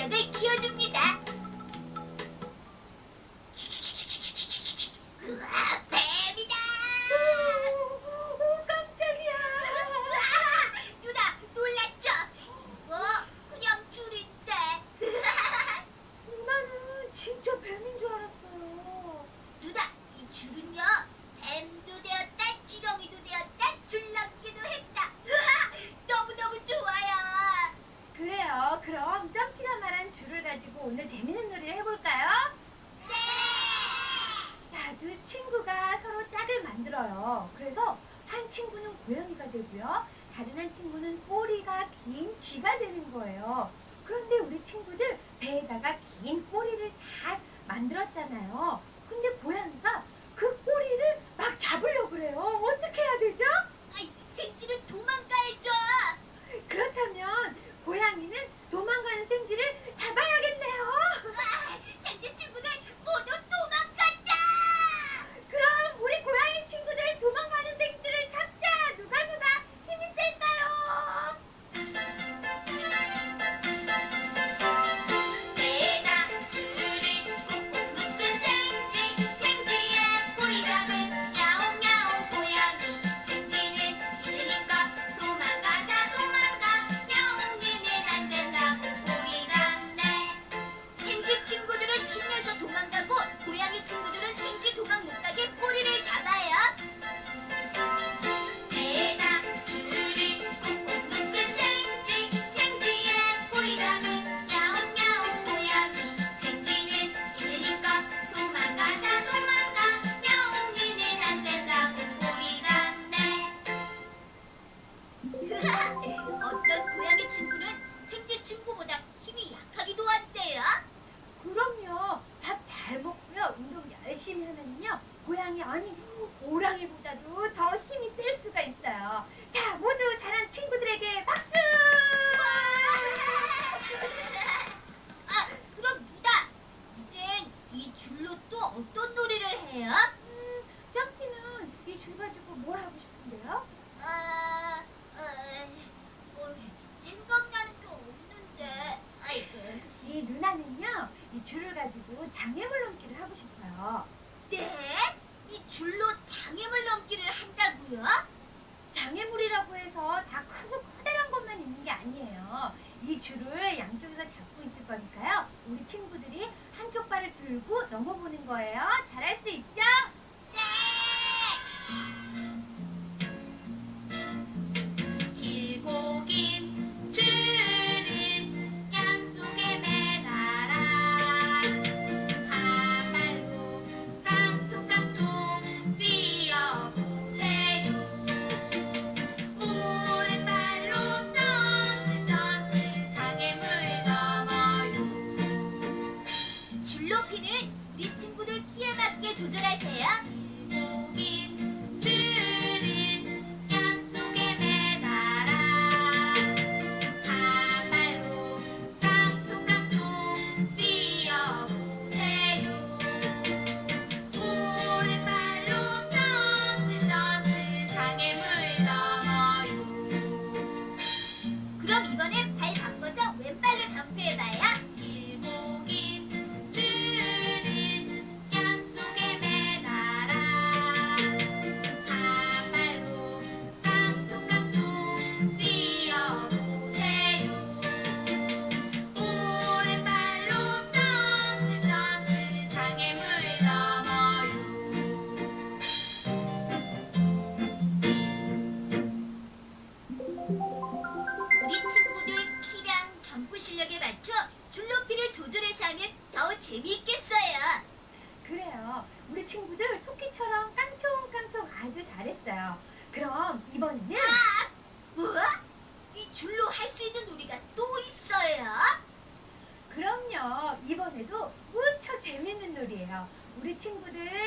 실력을 키워줍니다. 친구는 고양이가 되고요. 다른 한 친구는 꼬리가 긴 쥐가 되는 거예요. 그런데 우리 친구들 배에다가 긴 꼬리를 다 만들었잖아요. 근데 고양이가 그 꼬리를 막 잡으려고 그래요. 어떻게 해야 되죠? 아이, 색칠은 도망 가지고 장애물 넘기를 하고 싶어요. 네? 이 줄로 장애물 넘기를 한다고요? 장애물이라고 해서 다 크고 커다란 것만 있는 게 아니에요. 이 줄을 양쪽에서 잡고 있을 거니까요. 우리 친구들이 한쪽 발을 들고 넘어보는 거예요. 잘할 수 있죠? 네! 우리 친구들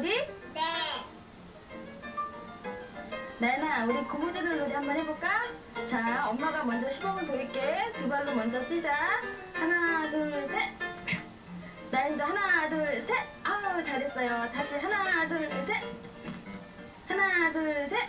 우리? 네. 나연아, 우리 고무줄을 놀이 한번 해볼까? 자, 엄마가 먼저 시범을 보일게. 두 발로 먼저 뛰자. 하나, 둘, 셋. 나연이도 하나, 둘, 셋. 아우, 잘했어요. 다시 하나, 둘, 셋. 하나, 둘, 셋.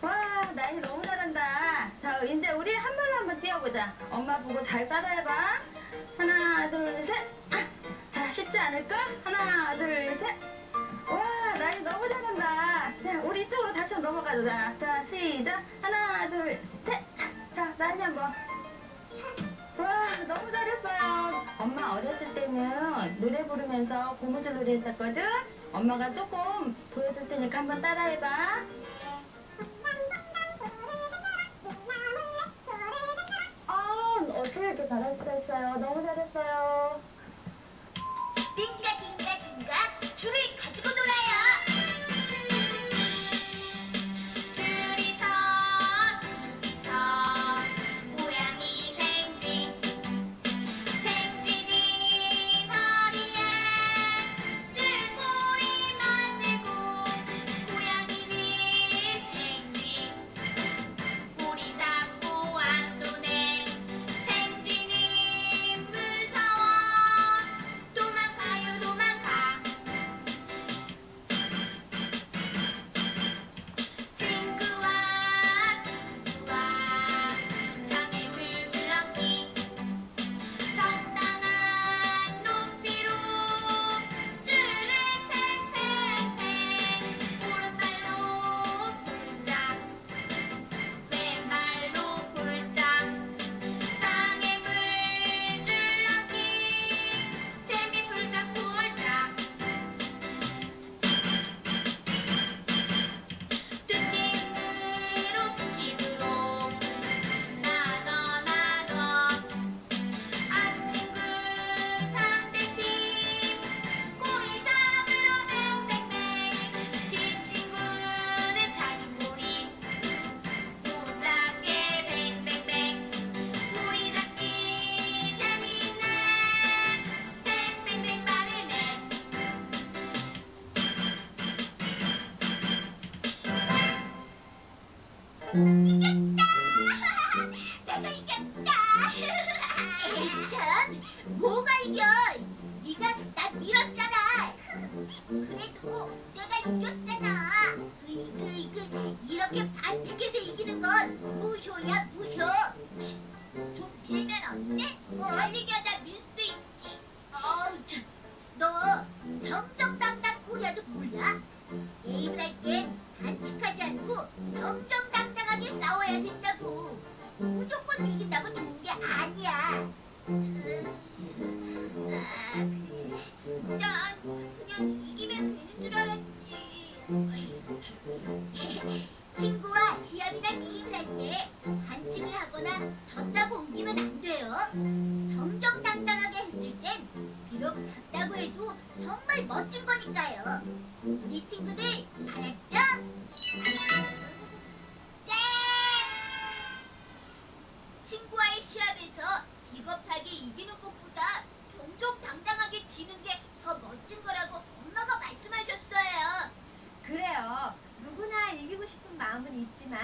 와, 나연이 너무 잘한다. 자, 이제 우리 한 발로 한번 뛰어보자. 엄마 보고 잘 따라해봐. 하나, 둘, 셋. 아, 자, 쉽지 않을까? 하나, 둘, 셋. 너무 잘한다. 자, 우리 이쪽으로 다시 한번 넘어가자. 자, 시작. 하나, 둘, 셋. 자, 다시 한 번. 와, 너무 잘했어요. 엄마 어렸을 때는 노래 부르면서 고무줄 놀이 했었거든. 엄마가 조금 보여줄 테니까 한번 따라해봐. 아, 어떻게 이렇게 잘할 수 있어요? 너무 잘했어요. 띵가 띵가 띵가 줄을 가지고 놀아. うん进门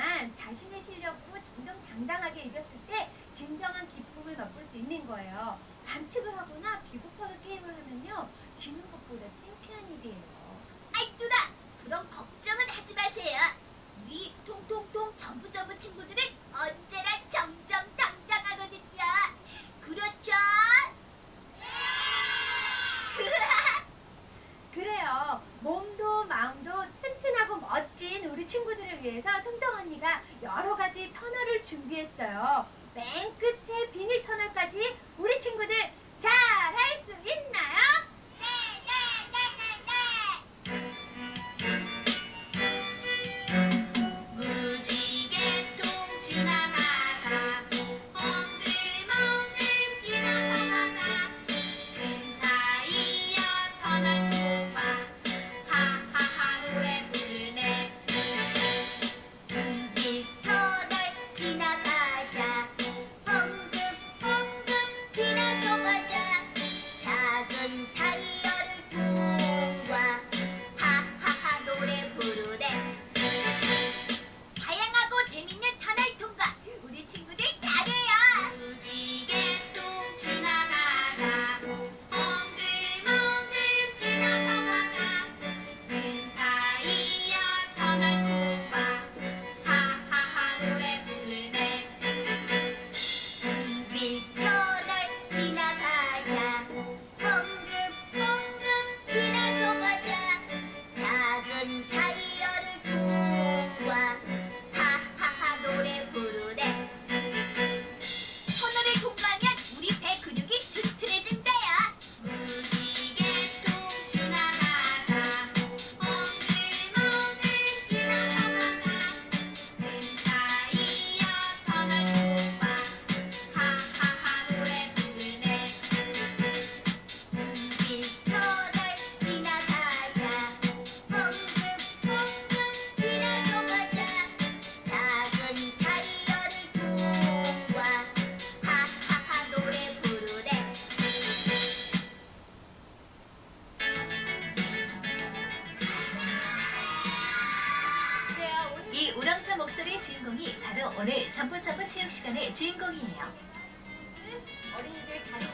오늘 점프점프 체육 시간의 주인공이에요.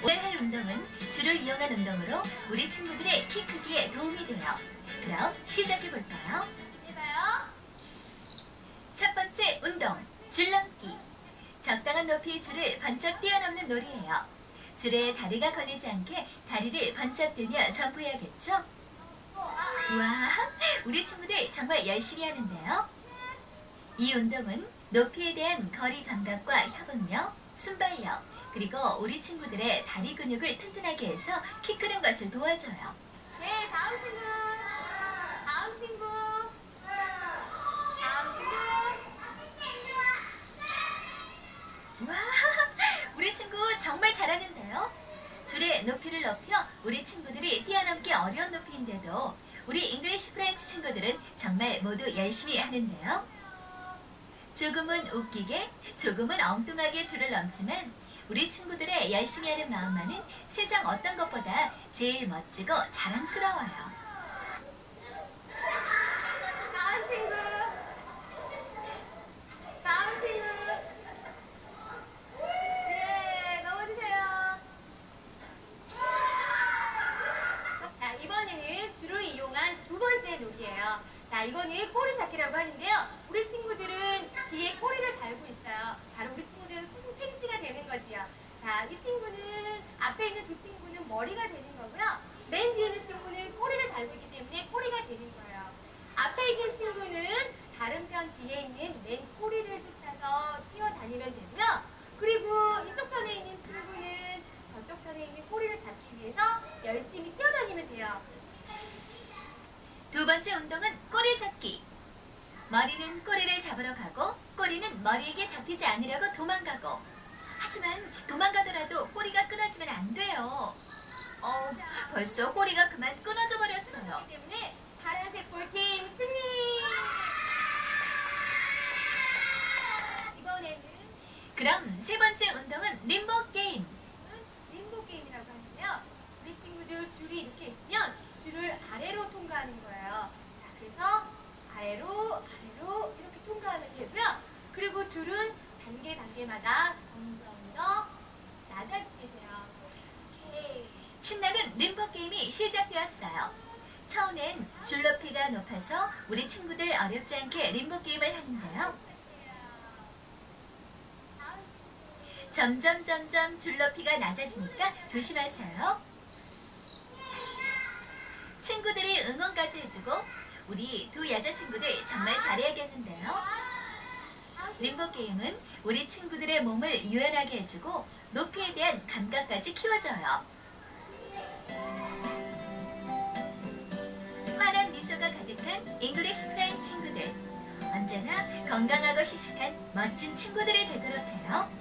오늘 할 운동은 줄을 이용한 운동으로 우리 친구들의 키 크기에 도움이 돼요. 그럼 시작해 볼까요? 첫 번째 운동, 줄넘기. 적당한 높이의 줄을 번쩍 뛰어넘는 놀이예요. 줄에 다리가 걸리지 않게 다리를 번쩍 들며 점프해야겠죠? 와, 우리 친구들 정말 열심히 하는데요. 이 운동은 높이에 대한 거리 감각과 협응력, 순발력, 그리고 우리 친구들의 다리 근육을 튼튼하게 해서 키 크는 것을 도와줘요. 네, 다음 친구. 다음 친구. 다음 친구. 와, 우리 친구 정말 잘하는데요. 줄의 높이를 높여 우리 친구들이 뛰어넘기 어려운 높이인데도 우리 잉글리시 프렌치 친구들은 정말 모두 열심히 하는데요. 조금은 웃기게, 조금은 엉뚱하게 줄을 넘지만 우리 친구들의 열심히 하는 마음만은 세상 어떤 것보다 제일 멋지고 자랑스러워요. 다음 친구. 다음 친구. 네, 넘어주세요. 자, 이번에는 줄을 이용한 두 번째 놀이에요. 자, 이거는 꼬리 잡기라고 하는데요. 우리 친구들은 뒤에 꼬리를 달고 있어요. 바로 우리 친구들은 수승택지가 되는 거지요. 자, 이 친구는 앞에 있는 두 친구는 머리가 되는 거고요. 맨 뒤에 있는 친구는 꼬리를 달고 있기 때문에 꼬리가 되는 거예요. 앞에 있는 친구는 다른 편 뒤에 있는 맨 꼬리를 쫓아서 뛰어다니면 되고요. 그리고 이쪽 편에 있는 친구는 저쪽 편에 있는 꼬리를 잡기 위해서 열심히 뛰어다니면 돼요. 두 번째 운동은 꼬리 잡기. 머리는 꼬리를 잡으러 가고 꼬리는 머리에게 잡히지 않으려고 도망가고. 하지만 도망가더라도 꼬리가 끊어지면 안 돼요. 어, 벌써 꼬리가 그만 끊어져 버렸어요. 때문에 파란색 볼팀 승리! 이번에는 그럼 세 번째 운동은 림보 게임. 림보 게임이라고 하는데요. 우리 친구들 줄이 이렇게 있으면 줄을 아래로 통과하는 거예요. 자, 그래서 아래로, 아래로 이렇게 통과하면 되고요. 그리고 줄은 단계 단계마다 점점 더 낮아지게 돼요. 신나는 림보 게임이 시작되었어요. 처음엔 줄 높이가 높아서 우리 친구들 어렵지 않게 림보 게임을 하는데요. 점점 점점 줄 높이가 낮아지니까 조심하세요. 친구들이 응원까지 해주고 우리 두 여자친구들 정말 잘해야겠는데요. 림보 게임은 우리 친구들의 몸을 유연하게 해주고 높이에 대한 감각까지 키워줘요. 환한 미소가 가득한 잉글리시 프렌드 친구들. 언제나 건강하고 씩씩한 멋진 친구들이 되도록 해요.